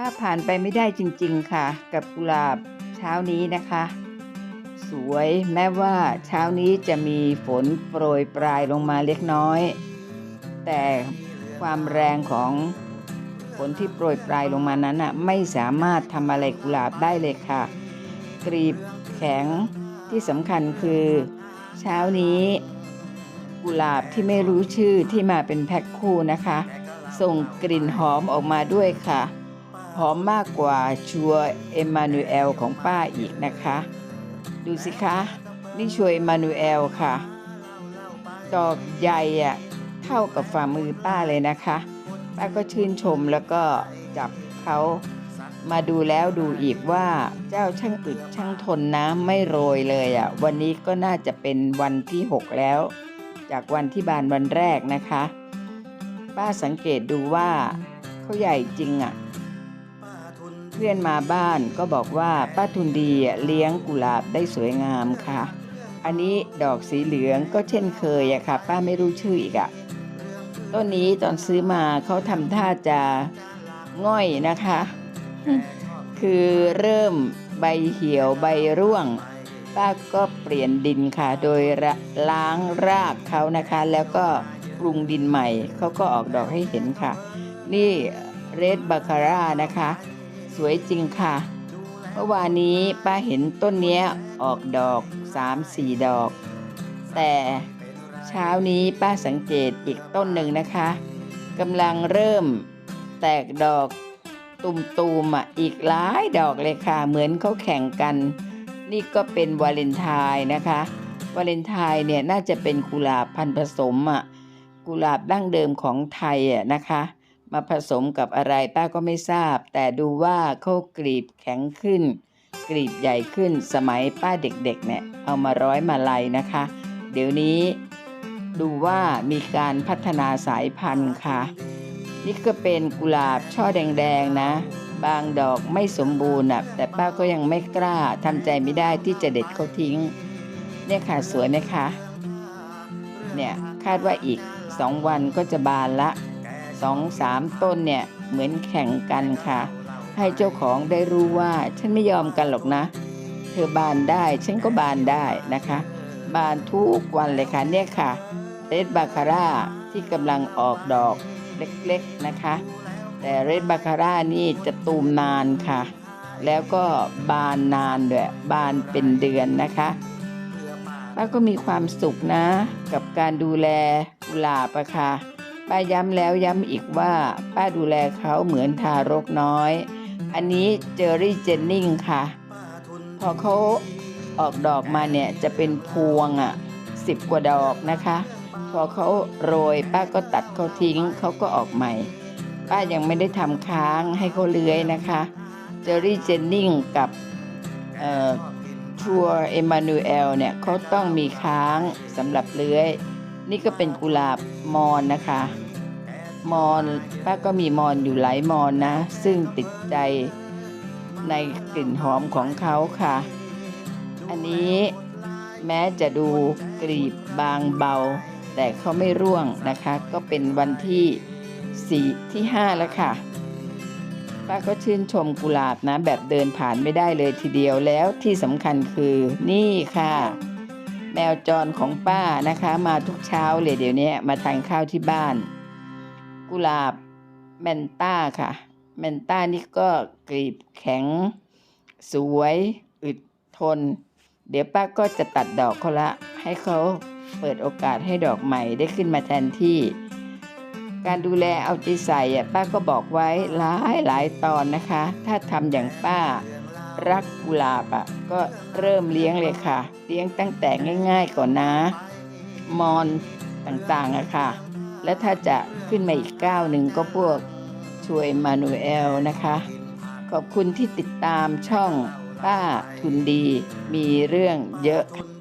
ป้าผ่านไปไม่ได้จริงๆค่ะ กับกุหลาบเช้านี้นะคะ สวยแม้ว่าเช้านี้จะมีฝนโปรยปลายลงมาเล็กน้อย แต่ความแรงของฝนที่โปรยปลายลงมานั้นน่ะไม่สามารถทำอะไรกุหลาบได้เลยค่ะ กรีบแข็งที่สำคัญคือ เช้านี้กุหลาบที่ไม่รู้ชื่อที่มาเป็นแพ็คคู่นะคะ ส่งกลิ่นหอมออกมาด้วยค่ะ หอมมากกว่าชัวเอมานูเอลของป้าอีกนะคะ ดูสิคะ นี่ชัวเอมมานูเอลค่ะ ดอกใหญ่อะเท่ากับฝ่ามือป้าเลยนะคะ ป้าก็ชื่นชมแล้วก็จับเขามาดูแล้วดูอีกว่าเจ้าช่างอึดช่างทนนะไม่โรยเลยอะ่ะ วันนี้ก็น่าจะเป็นวันที่ 6 แล้ว จากวันที่บานวันแรกนะคะ ป้าสังเกตดูว่าเขาใหญ่จริงอะ่ะ เพื่อนมาบ้านก็บอกว่าป้าทุนดีเลี้ยงกุหลาบได้สวยงามค่ะ อันนี้ดอกสีเหลืองก็เช่นเคยอะค่ะ ป้าไม่รู้ชื่ออีกอะต้นนี้ตอนซื้อมาเขาทำท่าจะง่อยนะคะ คือเริ่มใบเหี่ยวใบร่วง ป้าก็เปลี่ยนดินค่ะ โดยละล้างรากเขานะคะ แล้วก็ปรุงดินใหม่เขาก็ออกดอกให้เห็นค่ะ นี่เรดบาคาร่านะคะ สวยจริงค่ะ เมื่อวานนี้ป้าเห็นต้นเนี้ยออกดอก 3-4 ดอก แต่เช้านี้ป้าสังเกตอีกต้นหนึ่งนะคะกำลังเริ่มแตกดอกตุ่มๆอะอีกหลายดอกเลยค่ะ เหมือนเขาแข่งกัน นี่ก็เป็นวาเลนไทน์นะคะวาเลนไทน์เนี่ยน่าจะเป็นกุหลาบพันผสมอะกุหลาบดั้งเดิมของไทยอะนะคะ มาผสมกับอะไรป้าก็ไม่ทราบ แต่ดูว่าเขากรีบแข็งขึ้น กรีบใหญ่ขึ้นสมัยป้าเด็กๆเนี่ยเอามาร้อยมาลัยนะคะ เดี๋ยวนี้ดูว่ามีการพัฒนาสายพันธุ์ค่ะ นี่ก็เป็นกุหลาบช่อแดงๆนะ บางดอกไม่สมบูรณ์นะแต่ป้าก็ยังไม่กล้าทำใจไม่ได้ที่จะเด็ดเขาทิ้ง เนี่ยค่ะสวยไหมคะเนี่ยคาดว่าอีกสองวันก็จะบานละ สองสามต้นเนี่ยเหมือนแข่งกันค่ะ ให้เจ้าของได้รู้ว่าฉันไม่ยอมกันหรอกนะ เธอบานได้ฉันก็บานได้นะคะ บานทุกวันเลยค่ะเนี่ยค่ะเรดบาคาร่าที่กำลังออกดอกเล็กๆนะคะ แต่เรดบาคาร่านี่จะตูมนานค่ะ แล้วก็บานนานด้วยบานเป็นเดือนนะคะป้าก็มีความสุขนะ กับการดูแลกุหลาบอะค่ะ ป้าย้ำแล้วย้ำอีกว่า ป้าดูแลเขาเหมือนทารกน้อย อันนี้เจอรี่เจนนิงค่ะ พอเขาออกดอกมาเนี่ยจะเป็นพวงอะสิบกว่าดอกนะคะ พอเขาโรย ป้าก็ตัดเขาทิ้งเขาก็ออกใหม่ ป้ายังไม่ได้ทำค้างให้เขาเลื้อยนะคะ เจอรี่เจนนิงกับทัวร์เอมานูเอลเนี่ยเขาต้องมีค้างสำหรับเลื้อย นี่ก็เป็นกุหลาบมอนนะคะ มอนป้าก็มีมอนอยู่หลายมอนนะ ซึ่งติดใจในกลิ่นหอมของเขาค่ะ อันนี้แม้จะดูกรีบบางเบา แต่เขาไม่ร่วงนะคะ ก็เป็นวันที่สี่ที่ห้าแล้วค่ะ ป้าก็ชื่นชมกุหลาบนะ แบบเดินผ่านไม่ได้เลยทีเดียวแล้วที่สำคัญคือนี่ค่ะ แมวจรของป้านะคะ มาทุกเช้าเลยเดี๋ยวนี้มาทานข้าวที่บ้าน กุหลาบแมนต้าค่ะ แมนต้านี่ก็กรีบแข็ง สวยอึดทน เดี๋ยวป้าก็จะตัดดอกเขาละ ให้เขาเปิดโอกาสให้ดอกใหม่ได้ขึ้นมาแทนที่ การดูแลเอาใจใส่ป้าก็บอกไว้หลายหลายตอนนะคะ ถ้าทำอย่างป้า รักกุหลาบอะก็เริ่มเลี้ยงเลยค่ะ เลี้ยงตั้งแต่ง่าย ๆก่อนนะ มอนต่างๆอะค่ะ และถ้าจะขึ้นมาอีกก้าวหนึ่งก็พวกช่วยมานูเอลนะคะ ขอบคุณที่ติดตามช่องป้าทุนดีมีเรื่องเยอะค่ะ